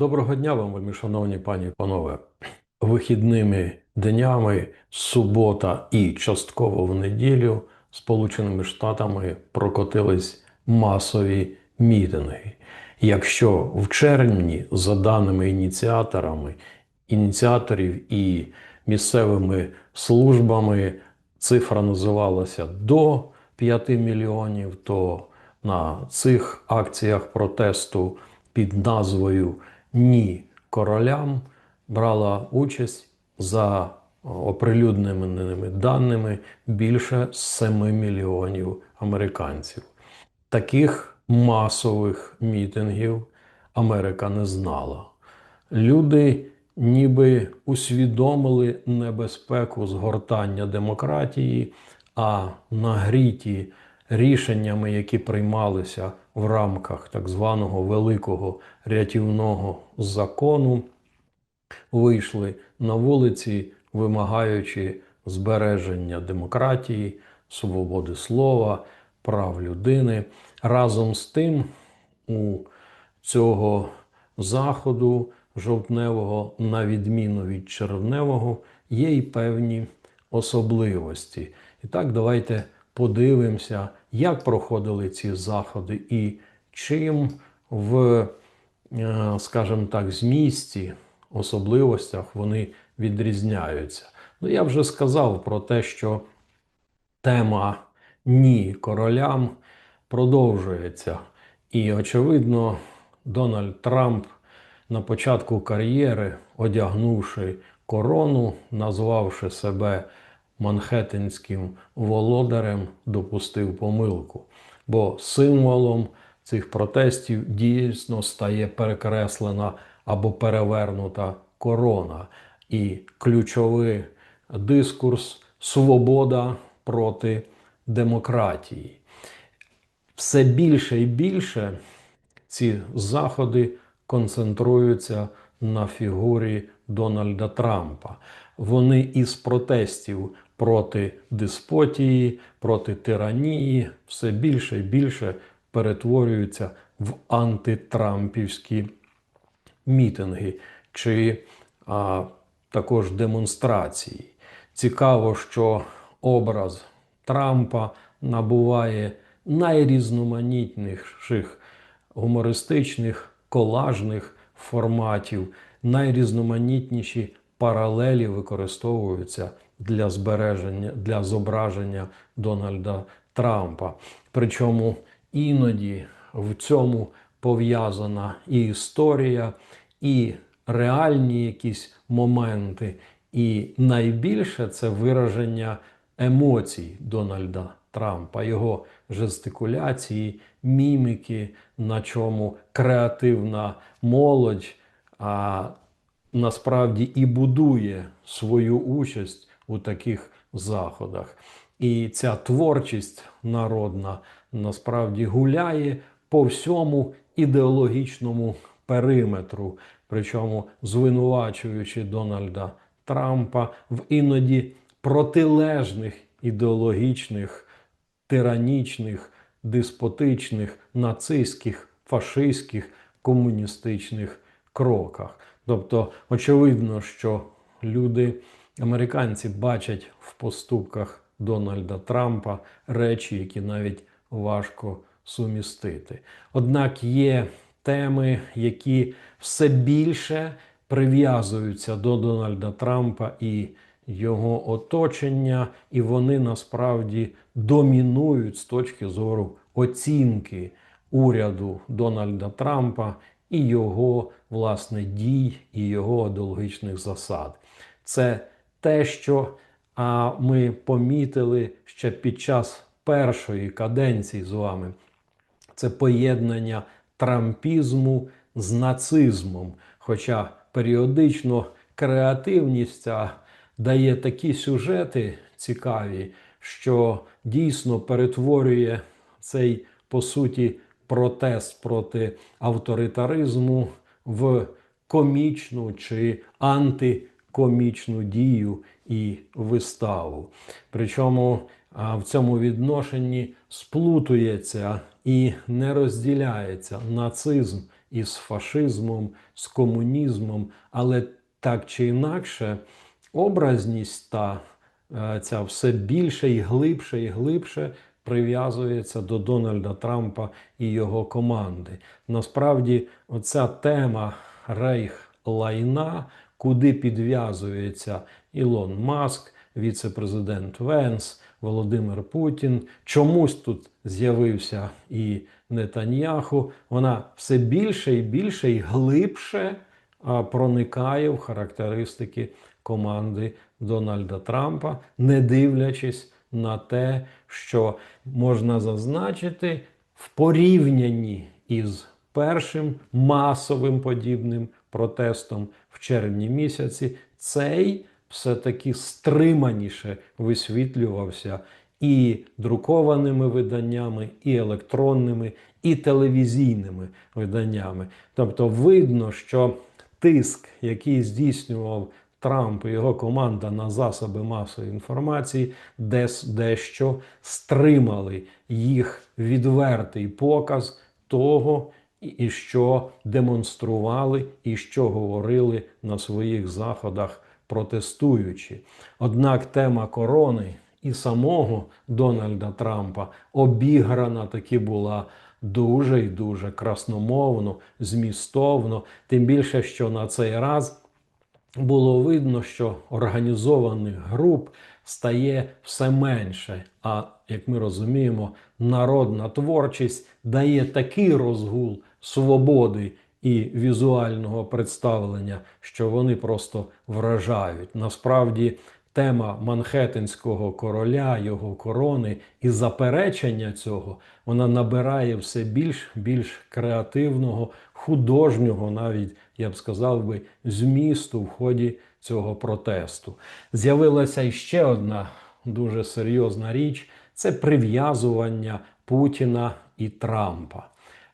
Доброго дня вам, вельми шановні пані і панове. Вихідними днями, субота і частково в неділю Сполученими Штатами прокотились масові мітинги. Якщо в червні, за даними ініціаторами, ініціаторів і місцевими службами, цифра називалася до 5 мільйонів, то на цих акціях протесту під назвою Ні королям брала участь за оприлюдненими даними більше 7 мільйонів американців. Таких масових мітингів Америка не знала. Люди ніби усвідомили небезпеку згортання демократії, а нагріті рішеннями, які приймалися в рамках так званого великого рятівного закону, вийшли на вулиці, вимагаючи збереження демократії, свободи слова, прав людини. Разом з тим, у цього заходу жовтневого, на відміну від червневого, є й певні особливості. І так, давайте подивимося, як проходили ці заходи і чим в, е, скажімо так, змісті, особливостях вони відрізняються. Ну, я вже сказав про те, що тема ні королям продовжується. І, очевидно, Дональд Трамп на початку кар'єри, одягнувши корону, назвавши себе Манхеттенським володарем, допустив помилку. Бо символом цих протестів дійсно стає перекреслена або перевернута корона. І ключовий дискурс свобода проти демократії. Все більше і більше ці заходи концентруються на фігурі Дональда Трампа. Вони із протестів проти деспотії, проти тиранії все більше і більше перетворюються в антитрампівські мітинги чи а, також демонстрації. Цікаво, що образ Трампа набуває найрізноманітніших гумористичних колажних форматів, найрізноманітніші паралелі використовуються для збереження, для зображення Дональда Трампа. Причому іноді в цьому пов'язана і історія, і реальні якісь моменти. І найбільше це вираження емоцій Дональда Трампа, його жестикуляції, міміки, на чому креативна молодь а, насправді і будує свою участь у таких заходах. І ця творчість народна насправді гуляє по всьому ідеологічному периметру, причому звинувачуючи Дональда Трампа в іноді протилежних ідеологічних, тиранічних, деспотичних, нацистських, фашистських, комуністичних кроках. Тобто, очевидно, що люди, американці, бачать в поступках Дональда Трампа речі, які навіть важко сумістити. Однак є теми, які все більше прив'язуються до Дональда Трампа і його оточення, і вони насправді домінують з точки зору оцінки уряду Дональда Трампа і його власне дій, і його ідеологічних засад. Це те, що а, ми помітили ще під час першої каденції з вами. Це поєднання трампізму з нацизмом. Хоча періодично креативність ця дає такі сюжети цікаві, що дійсно перетворює цей, по суті, протест проти авторитаризму в комічну чи антикомічну дію і виставу. Причому в цьому відношенні сплутується і не розділяється нацизм із фашизмом, з комунізмом, але так чи інакше, образність та е, ця все більше і глибше і глибше прив'язується до Дональда Трампа і його команди. Насправді, оця тема рейх лайна, куди підв'язується Ілон Маск, віце-президент Венс, Володимир Путін. Чомусь тут з'явився і Нетаньяху. Вона все більше і більше і глибше проникає в характеристики команди Дональда Трампа, не дивлячись на те, що можна зазначити в порівнянні із першим масовим подібним протестом в червні місяці, цей все-таки стриманіше висвітлювався і друкованими виданнями, і електронними, і телевізійними виданнями. Тобто видно, що тиск, який здійснював Трамп і його команда на засоби масової інформації, десь дещо стримали їх відвертий показ того, і що демонстрували, і що говорили на своїх заходах протестуючи. Однак тема корони і самого Дональда Трампа обіграна таки була дуже і дуже красномовно, змістовно, тим більше, що на цей раз було видно, що організованих груп стає все менше. А як ми розуміємо, народна творчість дає такий розгул свободи і візуального представлення, що вони просто вражають. Насправді, тема Манхеттенського короля, його корони і заперечення цього вона набирає все більш більш креативного, художнього, навіть я б сказав би, змісту в ході цього протесту. З'явилася іще одна дуже серйозна річ це прив'язування Путіна і Трампа.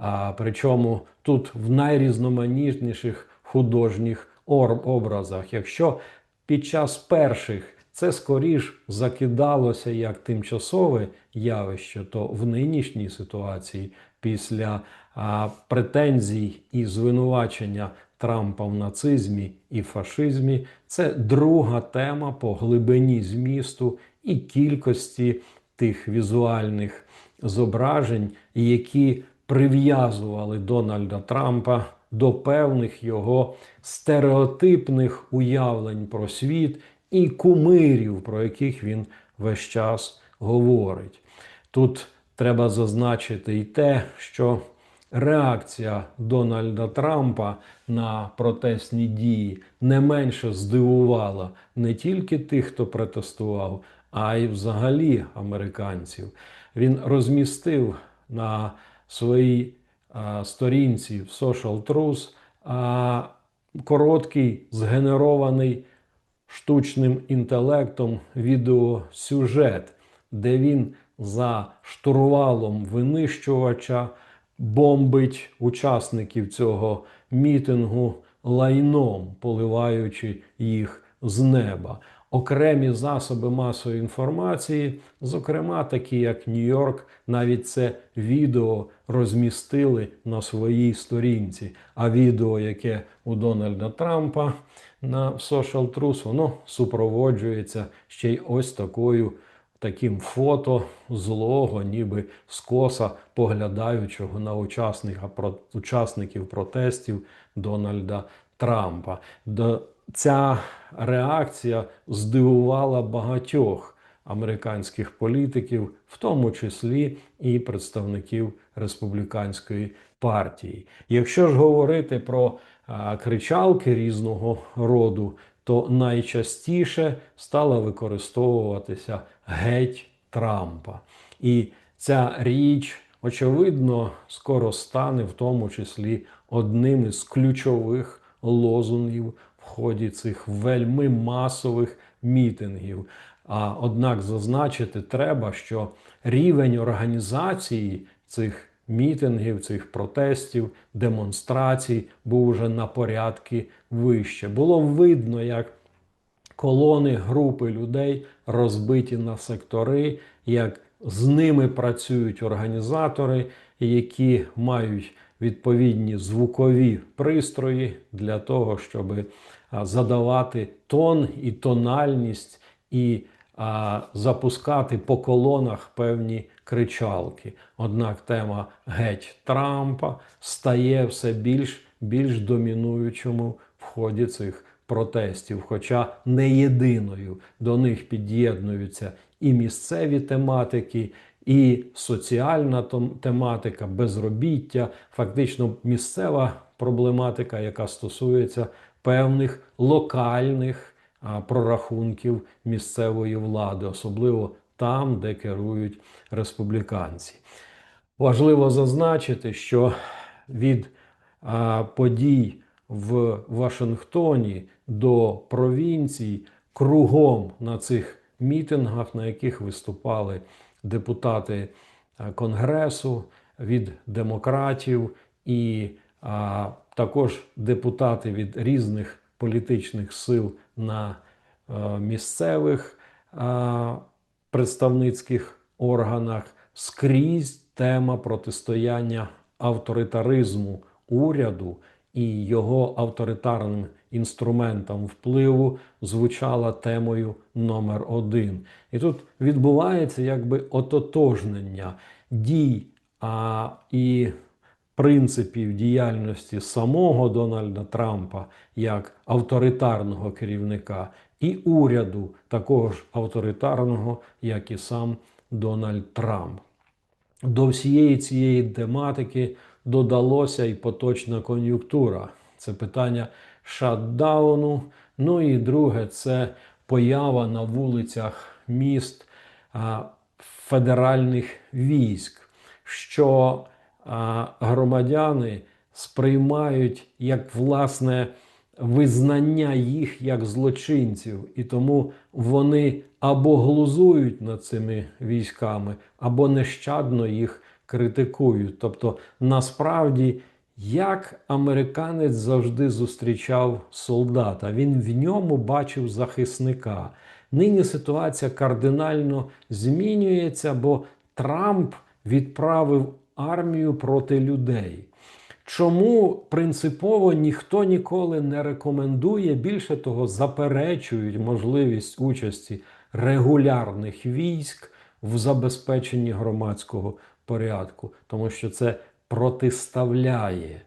А, Причому тут в найрізноманітніших художніх образах. Якщо під час перших це скоріш закидалося як тимчасове явище, то в нинішній ситуації після а, претензій і звинувачення Трампа в нацизмі і фашизмі це друга тема по глибині змісту і кількості тих візуальних зображень, які прив'язували Дональда Трампа до певних його стереотипних уявлень про світ і кумирів, про яких він весь час говорить. Тут треба зазначити і те, що реакція Дональда Трампа на протестні дії не менше здивувала не тільки тих, хто протестував, а й взагалі американців. Він розмістив на своїй а, сторінці в Social Truth а, короткий згенерований штучним інтелектом відеосюжет, де він за штурвалом винищувача бомбить учасників цього мітингу лайном, поливаючи їх з неба. Окремі засоби масової інформації, зокрема, такі як Нью-Йорк, навіть це відео розмістили на своїй сторінці. А відео, яке у Дональда Трампа на Social Truth, воно супроводжується ще й ось такою таким фото злого, ніби скоса поглядаючого на учасника, учасників протестів Дональда Трампа. Ця реакція здивувала багатьох американських політиків, в тому числі і представників республіканської партії. Якщо ж говорити про кричалки різного роду, то найчастіше стала використовуватися геть Трампа. І ця річ, очевидно, скоро стане в тому числі одним із ключових лозунгів в ході цих вельми масових мітингів. А однак зазначити треба, що рівень організації цих мітингів, цих протестів, демонстрацій був уже на порядки вище. Було видно, як колони, групи людей розбиті на сектори, як з ними працюють організатори, які мають відповідні звукові пристрої для того, щоб а, задавати тон і тональність і а, запускати по колонах певні кричалки. Однак тема геть Трампа стає все більш більш домінуючому в ході цих протестів, хоча не єдиною до них під'єднуються і місцеві тематики, і соціальна тематика, безробіття, фактично місцева проблематика, яка стосується певних локальних прорахунків місцевої влади, особливо там, де керують республіканці. Важливо зазначити, що від подій в Вашингтоні до провінцій кругом на цих мітингах, на яких виступали депутати Конгресу від демократів і а, також депутати від різних політичних сил на е, місцевих представницьких органах скрізь тема протистояння авторитаризму уряду і його авторитарним інструментам впливу звучала темою номер один. І тут відбувається якби ототожнення дій а, і принципів діяльності самого Дональда Трампа як авторитарного керівника, і уряду такого ж авторитарного, як і сам Дональд Трамп. До всієї цієї тематики додалося і поточна кон'юнктура. Це питання шатдауну. Ну і друге, це поява на вулицях міст федеральних військ, що громадяни сприймають як власне визнання їх як злочинців, і тому вони або глузують над цими військами, або нещадно їх критикують. Тобто, насправді, як американець завжди зустрічав солдата, він в ньому бачив захисника. Нині ситуація кардинально змінюється, бо Трамп відправив армію проти людей. Чому принципово ніхто ніколи не рекомендує, більше того, заперечують можливість участі регулярних військ в забезпеченні громадського порядку, тому що це протиставляє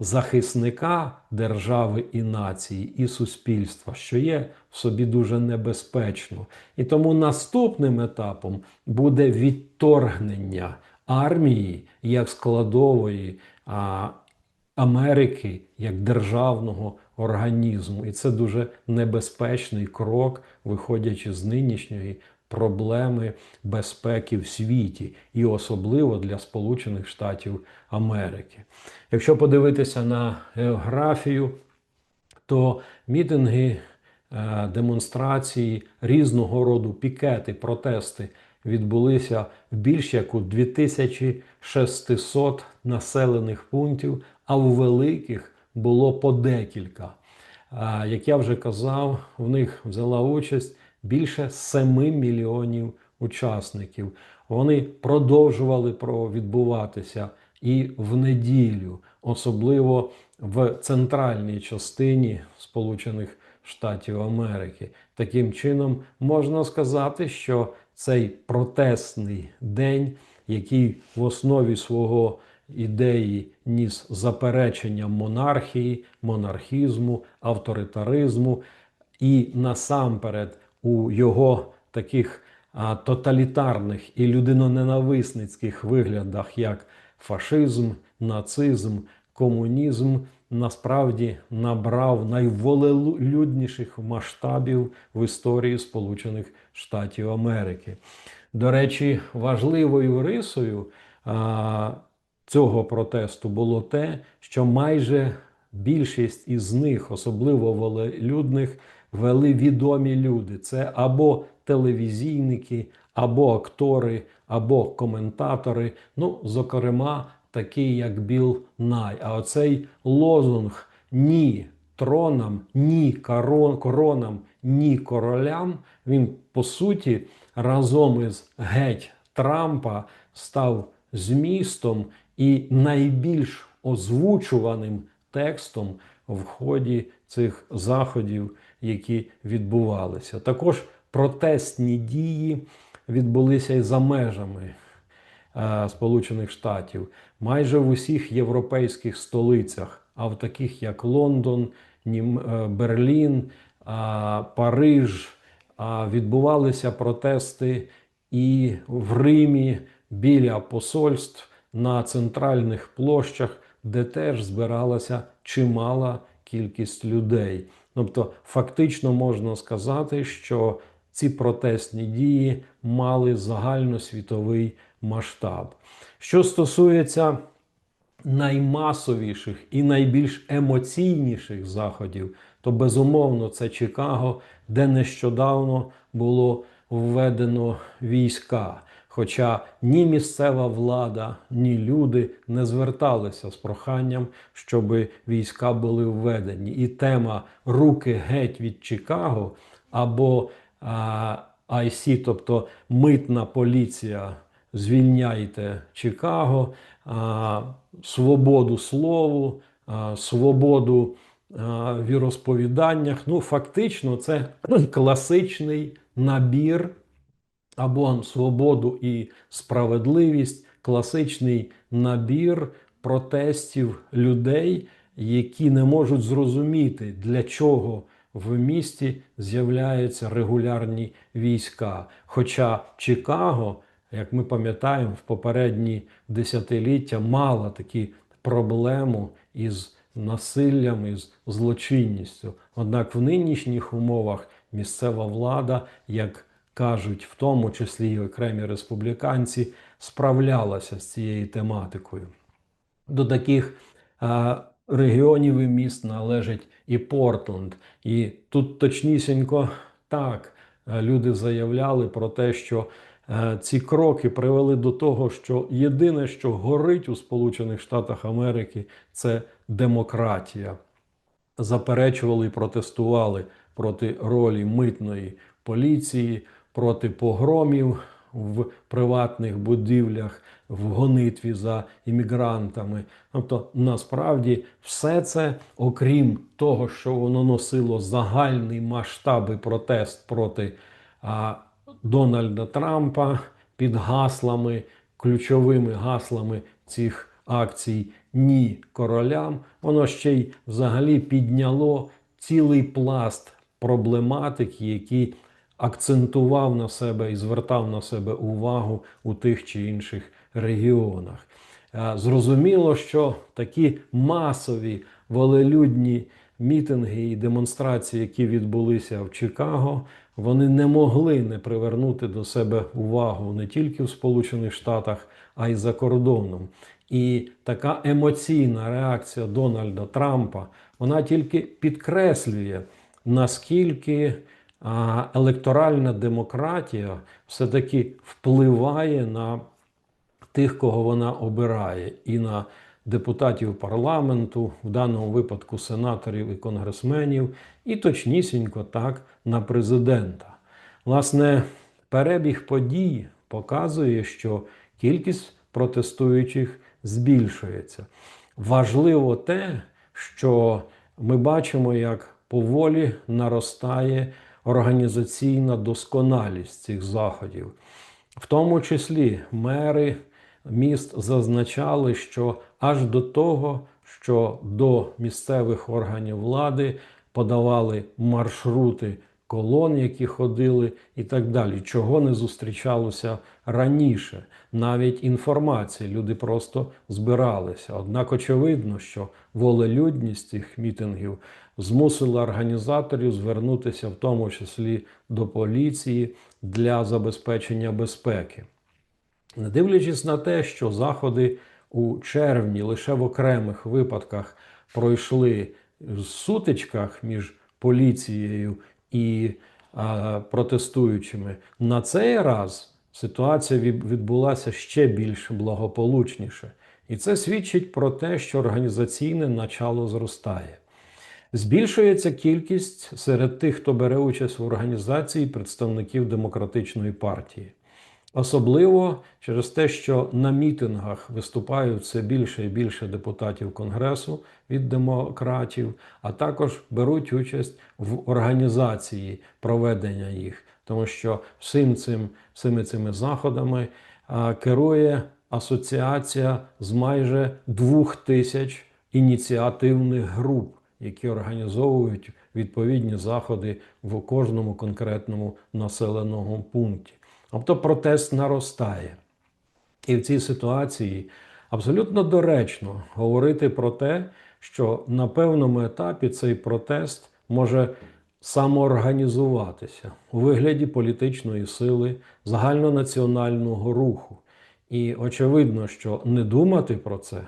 захисника держави і нації і суспільства, що є в собі дуже небезпечно. І тому наступним етапом буде відторгнення армії як складової а, Америки як державного організму. І це дуже небезпечний крок, виходячи з нинішньої проблеми безпеки в світі, і особливо для Сполучених Штатів Америки. Якщо подивитися на географію, то мітинги, е, демонстрації різного роду пікети, протести відбулися в більш як у 2600 населених пунктів, а у великих було по декілька. Як я вже казав, в них взяла участь більше 7 мільйонів учасників. Вони продовжували відбуватися і в неділю, особливо в центральній частині Сполучених Штатів Америки. Таким чином, можна сказати, що цей протестний день, який в основі свого ідеї ніс заперечення монархії, монархізму, авторитаризму, і насамперед у його таких а, тоталітарних і людиноненависницьких виглядах, як фашизм, нацизм, комунізм, насправді набрав найволелюдніших масштабів в історії Сполучених Штатів Америки. До речі, важливою рисою а, цього протесту було те, що майже більшість із них, особливо волелюдних, вели відомі люди. Це або телевізійники, або актори, або коментатори. Ну, зокрема, такий як Біл Най. А оцей лозунг ні тронам, ні коронам, ні королям. Він по суті разом із геть Трампа став змістом і найбільш озвучуваним текстом в ході цих заходів, які відбувалися. Також протестні дії відбулися і за межами Сполучених Штатів, майже в усіх європейських столицях, а в таких як Лондон, е, Берлін, Париж, відбувалися протести і в Римі біля посольств на центральних площах, де теж збиралася чимала кількість людей. Тобто, фактично можна сказати, що ці протестні дії мали загальносвітовий масштаб. Що стосується наймасовіших і найбільш емоційніших заходів, то безумовно це Чикаго, де нещодавно було введено війська. Хоча ні місцева влада, ні люди не зверталися з проханням, щоб війська були введені. І тема руки геть від Чикаго або а, IC, тобто митна поліція, звільняйте Чикаго, свободу слову, свободу в віросповіданнях. Ну, фактично, це класичний набір або свободу і справедливість, класичний набір протестів людей, які не можуть зрозуміти, для чого в місті з'являються регулярні війська. Хоча Чикаго, як ми пам'ятаємо, в попередні десятиліття мала такі проблему із насиллям, із злочинністю. Однак в нинішніх умовах місцева влада, як кажуть, в тому числі і окремі республіканці, справлялася з цією тематикою. До таких а, регіонів і міст належить і Портленд. І тут точнісінько так е, люди заявляли про те, що е, ці кроки привели до того, що єдине, що горить у Сполучених Штатах Америки, це демократія. Заперечували і протестували проти ролі митної поліції, проти погромів в приватних будівлях, в гонитві за іммігрантами. Тобто, насправді, все це, окрім того, що воно носило загальний масштаб і протест проти Дональда Трампа під гаслами, ключовими гаслами цих акцій Ні королям, воно ще й взагалі підняло цілий пласт проблематики, які акцентував на себе і звертав на себе увагу у тих чи інших регіонах. Е, Зрозуміло, що такі масові волелюдні мітинги і демонстрації, які відбулися в Чикаго, вони не могли не привернути до себе увагу не тільки в Сполучених Штатах, а й за кордоном. І така емоційна реакція Дональда Трампа вона тільки підкреслює, наскільки електоральна демократія все-таки впливає на тих, кого вона обирає, і на депутатів парламенту, в даному випадку сенаторів і конгресменів, і точнісінько так на президента. Власне, перебіг подій показує, що кількість протестуючих збільшується. Важливо те, що ми бачимо, як поволі наростає організаційна досконалість цих заходів. В тому числі мери міст зазначали, що аж до того, що до місцевих органів влади подавали маршрути колон, які ходили, і так далі, чого не зустрічалося раніше. Навіть інформації люди просто збиралися. Однак, очевидно, що волелюдність цих мітингів змусила організаторів звернутися в тому числі до поліції для забезпечення безпеки. Не дивлячись на те, що заходи у червні лише в окремих випадках пройшли в сутичках між поліцією і а, протестуючими, на цей раз ситуація відбулася ще більш благополучніше. І це свідчить про те, що організаційне начало зростає. Збільшується кількість серед тих, хто бере участь в організації представників демократичної партії. Особливо через те, що на мітингах виступають все більше і більше депутатів Конгресу від демократів, а також беруть участь в організації проведення їх, тому що всім цим, всіми цими заходами а, керує асоціація з майже двох тисяч ініціативних груп, які організовують відповідні заходи в кожному конкретному населеному пункті. Тобто протест наростає. І в цій ситуації абсолютно доречно говорити про те, що на певному етапі цей протест може самоорганізуватися у вигляді політичної сили загальнонаціонального руху. І очевидно, що не думати про це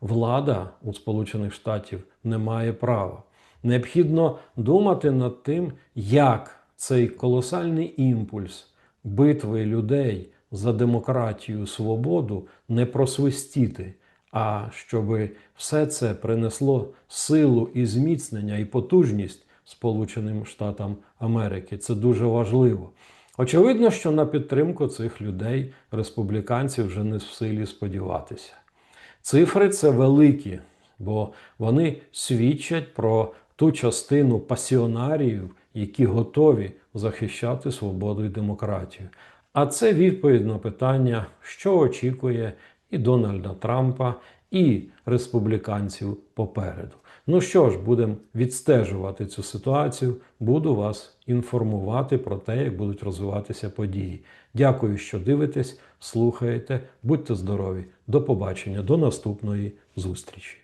влада у Сполучених Штатів не має права. Необхідно думати над тим, як цей колосальний імпульс битви людей за демократію, свободу не просвистіти, а щоб все це принесло силу і зміцнення і потужність Сполученим Штатам Америки. Це дуже важливо. Очевидно, що на підтримку цих людей республіканці вже не в силі сподіватися. Цифри це великі, бо вони свідчать про ту частину пасіонаріїв, які готові захищати свободу і демократію. А це відповідь на питання, що очікує і Дональда Трампа, і республіканців попереду. Ну що ж, будемо відстежувати цю ситуацію. Буду вас інформувати про те, як будуть розвиватися події. Дякую, що дивитесь, слухаєте. Будьте здорові. До побачення, до наступної зустрічі.